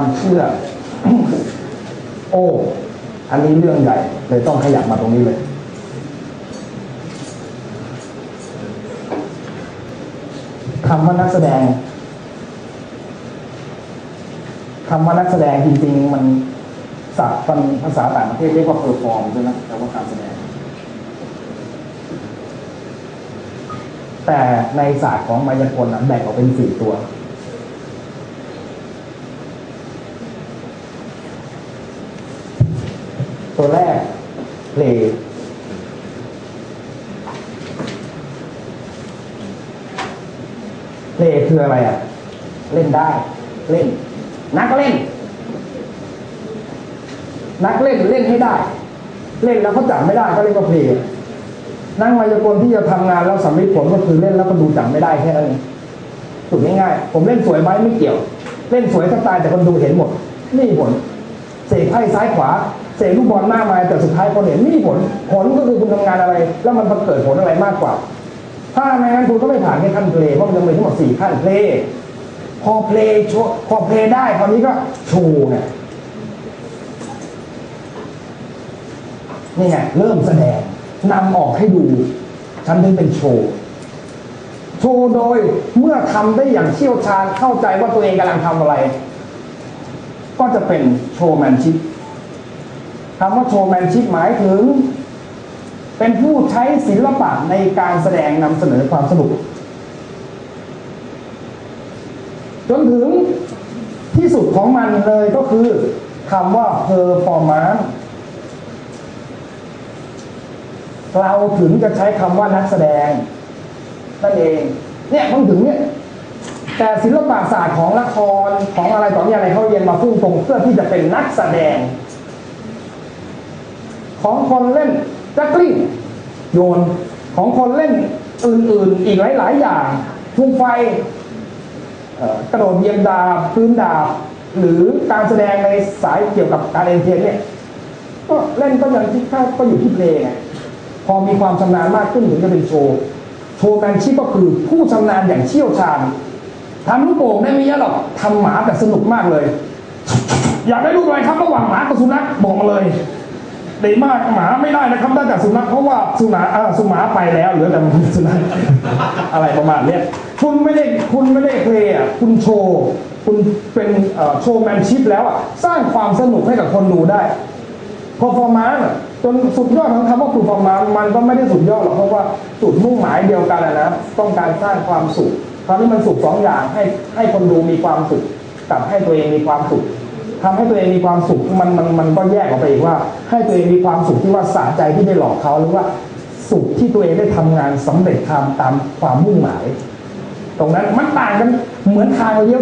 ความเชื่อ โอ้ อันนี้เรื่องใหญ่เลยต้องขยับมาตรงนี้เลย คำว่านักแสดง คำว่านักแสดงจริง ๆ มันศัพท์เป็นภาษาต่างประเทศเรียกว่าเพอร์ฟอร์มใช่ไหมแปลว่าการแสดง แต่ในศาสตร์ของมายากลนะแบ่งออกเป็นสี่ตัว ตัวแรกเพลงเลงคืออะไรอะ เล่นได้ เล่น นักเล่น นักเล่นเล่นให้ได้ เล่นแล้วเขาจับไม่ได้ก็เรียกว่าเพลงนักมายากลที่จะทำงานแล้วสำเร็จผลก็คือเล่นแล้วก็ดูจับไม่ได้แค่นั้นเองถูกง่ายๆผมเล่นสวยไหมไม่เกี่ยว เล่นสวยก็ตายแต่คนดูเห็นหมดไม่ผล เสกไพ่ซ้ายขวา เสกลูกบอลหน้าไม้แต่สุดท้ายคนเห็นไม่มีผล ผลก็คือคุณทำงานอะไร แล้วมันเกิดผลอะไรมากกว่า ถ้าไม่งั้นคุณก็ไม่ผ่านแค่ขั้นเพลเพราะมันจะมีทั้งหมดสี่ขั้นเพลพอเพลโชวพอเพลได้คราวนี้ก็โชว์ไงนี่ไงเริ่มแสดงนำออกให้ดูฉันถึงเป็นโชว์โชว์โดยเมื่อทำได้อย่างเชี่ยวชาญเข้าใจว่าตัวเองกำลังทำอะไร ก็จะเป็นโชว์แมนชิพคำว่าโชว์แมนชิพหมายถึง เป็นผู้ใช้ศิลปะในการแสดงนำเสนอความสนุก จนถึงที่สุดของมันเลยก็คือคำว่า performance เราถึงจะใช้คำว่านักแสดงนั่นเองเนี่ยต้องถึงเนี่ย แต่ศิลปศาสตร์ของละครของอะไรต่อมีอะไรเขาเรียนมาพุ่งตรงเพื่อที่จะเป็นนักแสดง ของคนเล่นจักลิ้งโยนของคนเล่นอื่นๆ อีกหลาย ๆ อย่างทุ่งไฟกระโดดเยียบดาบพื้นดาบหรือการแสดงในสายเกี่ยวกับการเอนเทนเนี่ยก็เล่นก็ยังที่ค่าก็อยู่ที่เพลงไงพอมีความชำนาญมากขึ้นถึงจะเป็นโชว์โชว์แมนชิปก็คือผู้ชำนาญอย่างเชี่ยวชาญ ทำลูกโป่งได้ไม่เยอะหรอกทำหมาแต่สนุกมากเลย อยากได้รูปอะไรครับระหว่างหมากับสุนัขบอกมาเลยดีมากหมาไม่ได้นะครับได้แต่สุนัขเพราะว่าสุนัขอ่าสุหมาไปแล้วเหลือแต่สุนัขอะไรประมาณเนี้ยคุณไม่ได้คุณไม่ได้เพลย์คุณโชว์คุณเป็นโชว์แมนชิปแล้วอะสร้างความสนุกให้กับคนดูได้พอฟอร์มานจนสุดยอดของคำว่าคุณฟอร์มานมันก็ไม่ได้สุดยอดหรอกเพราะว่าจุดมุ่งหมายเดียวกันอะนะต้องการสร้างความสุข ทำให้มันสุขสองอย่างให้ให้คนดูมีความสุขกับให้ตัวเองมีความสุขทำให้ตัวเองมีความสุขมันมันมันก็แยกออกไปอีกว่า ให้ตัวเองมีความสุขที่ว่าสะใจที่ได้หลอกเขาหรือว่าสุขที่ตัวเองได้ทำงานสำเร็จทำตามความมุ่งหมาย ตรงนั้นมันต่างกันเหมือนทางเลี้ยว